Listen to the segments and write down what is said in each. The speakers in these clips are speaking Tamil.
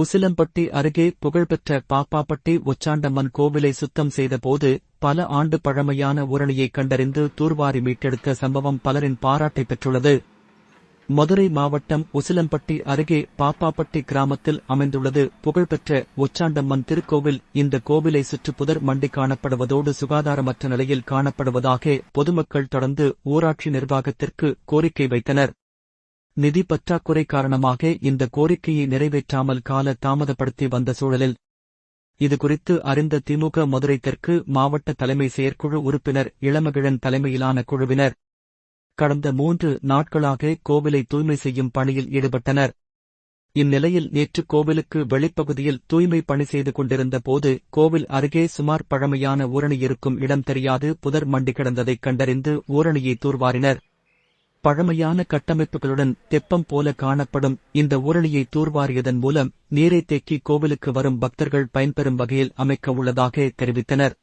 உசிலம்பட்டி அருகே புகழ்பெற்ற பாப்பாப்பட்டி ஒச்சாண்டம்மன் கோவிலை சுத்தம் செய்தபோது பல ஆண்டு பழமையான ஊரணியை கண்டறிந்து தூர்வாரி மீட்டெடுத்த சம்பவம் பலரின் பாராட்டை பெற்றுள்ளது. மதுரை மாவட்டம் உசிலம்பட்டி அருகே பாப்பாப்பட்டி கிராமத்தில் அமைந்துள்ளது. புகழ்பெற்ற ஒச்சாண்டம்மன் திருக்கோவில் இந்த கோவிலை சுற்று புதர் மண்டி காணப்படுவதோடு சுகாதாரமற்ற நிலையில் காணப்படுவதாக பொதுமக்கள் தொடர்ந்து ஊராட்சி நிர்வாகத்திற்கு கோரிக்கை வைத்தனர். நிதி பற்றாக்குறை காரணமாக இந்த கோரிக்கையை நிறைவேற்றாமல் கால தாமதப்படுத்தி வந்த சூழலில் இதுகுறித்து அறிந்த திமுக மதுரை தெற்கு மாவட்ட தலைமை செயற்குழு உறுப்பினர் இளமகிழன் தலைமையிலான குழுவினர் கடந்த மூன்று நாட்களாக கோவிலை தூய்மை செய்யும் பணியில் ஈடுபட்டனர். இந்நிலையில் நேற்று கோவிலுக்கு வெளிப்பகுதியில் தூய்மை பணி செய்து கொண்டிருந்த போது கோவில் அருகே சுமார் பழமையான ஊரணி இருக்கும் இடம் தெரியாது புதர் மண்டி கிடந்ததைக் கண்டறிந்து ஊரணியை தூர்வாரினர். பழமையான கட்டமைப்புகளுடன் தெப்பம் போல காணப்படும் இந்த ஊரணியை தூர்வாரியதன் மூலம் நீரை தேக்கி கோவிலுக்கு வரும் பக்தர்கள் பயன்பெறும் வகையில் அமைக்க உள்ளதாக தெரிவித்தனர்.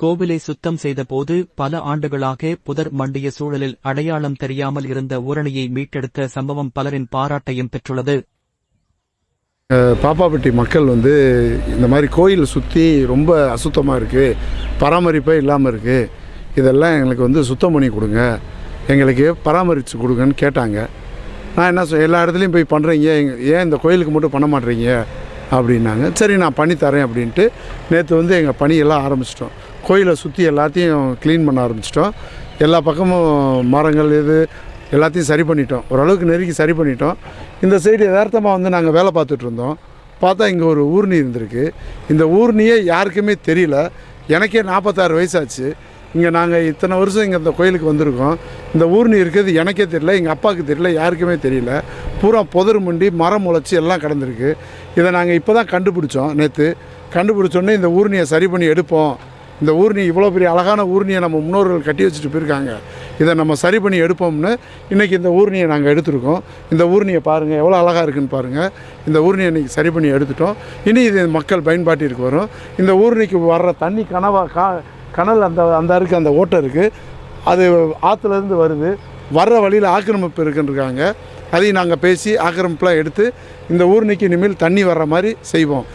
கோவிலை சுத்தம் செய்தபோது பல ஆண்டுகளாக புதர் மண்டிய சூழலில் அடையாளம் தெரியாமல் இருந்த ஊரணியை மீட்டெடுத்த சம்பவம் பலரின் பாராட்டையும் பெற்றுள்ளது. பாப்பாப்பட்டி மக்கள் வந்து இந்த மாதிரி கோயில் சுற்றி ரொம்ப அசுத்தமாக இருக்குது பராமரிப்பே இல்லாமல் இருக்குது இதெல்லாம் எங்களுக்கு வந்து சுத்தம் பண்ணி கொடுங்க. எங்களுக்கு பராமரித்து கொடுங்கன்னு கேட்டாங்க. நான் என்ன சொல் எல்லா இடத்துலையும் போய் பண்ணுறீங்க ஏன் இந்த கோயிலுக்கு மட்டும் பண்ண மாட்டேறீங்க அப்படின்னாங்க. சரி நான் பண்ணி தரேன் அப்படின்ட்டு நேற்று வந்து எங்கள் பணியெல்லாம் ஆரம்பிச்சிட்டோம். கோயிலை சுற்றி எல்லாத்தையும் க்ளீன் பண்ண ஆரம்பிச்சிட்டோம். எல்லா பக்கமும் மரங்கள் இது எல்லாத்தையும் சரி பண்ணிட்டோம். ஓரளவுக்கு நெருக்கி சரி பண்ணிட்டோம். இந்த சைடு யதார்த்தமாக வந்து நாங்கள் வேலை பார்த்துட்டு இருந்தோம். பார்த்தா இங்கே ஒரு ஊர்னி இருந்திருக்கு. இந்த ஊர்னியே யாருக்குமே தெரியல. எனக்கே நாற்பத்தாறு வயசாச்சு. இங்கே நாங்கள் இத்தனை வருஷம் இங்கே இந்த கோயிலுக்கு வந்திருக்கோம். இந்த ஊர்னி இருக்கிறது எனக்கே தெரியல எங்கள் அப்பாவுக்கு தெரியல யாருக்குமே தெரியல. பூரா புதர் முண்டி மரம் முளைச்சி எல்லாம் கடந்திருக்கு. இதை நாங்கள் இப்போ தான் கண்டுபிடிச்சோம் நேற்று கண்டுபிடிச்சோன்னே இந்த ஊர்னியை சரி பண்ணி எடுப்போம். இந்த ஊர்னி இவ்வளோ பெரிய அழகான ஊர்னியை நம்ம முன்னோர்கள் கட்டி வச்சுட்டு போயிருக்காங்க. இதை நம்ம சரி பண்ணி எடுப்போம்னு இன்றைக்கி இந்த ஊர்னியை நாங்கள் எடுத்திருக்கோம். இந்த ஊர்னியை பாருங்கள் எவ்வளோ அழகாக இருக்குன்னு பாருங்கள் இந்த ஊர்னியை இன்றைக்கி சரி பண்ணி எடுத்துட்டோம். இனி இது மக்கள் பயன்பாட்டிற்கு வரும். இந்த ஊர்னிக்கு வர்ற தண்ணி கனவாக கா கனல் அந்த அந்த அருக்கு அந்த ஓட்டை இருக்குது அது ஆற்றுலேருந்து வருது. வர்ற வழியில் ஆக்கிரமிப்பு இருக்குன்றிருக்காங்க அதையும் நாங்கள் பேசி ஆக்கிரமிப்புலாம் எடுத்து இந்த ஊர் நிற்கி இனிமேல் தண்ணி வர்ற மாதிரி செய்வோம்.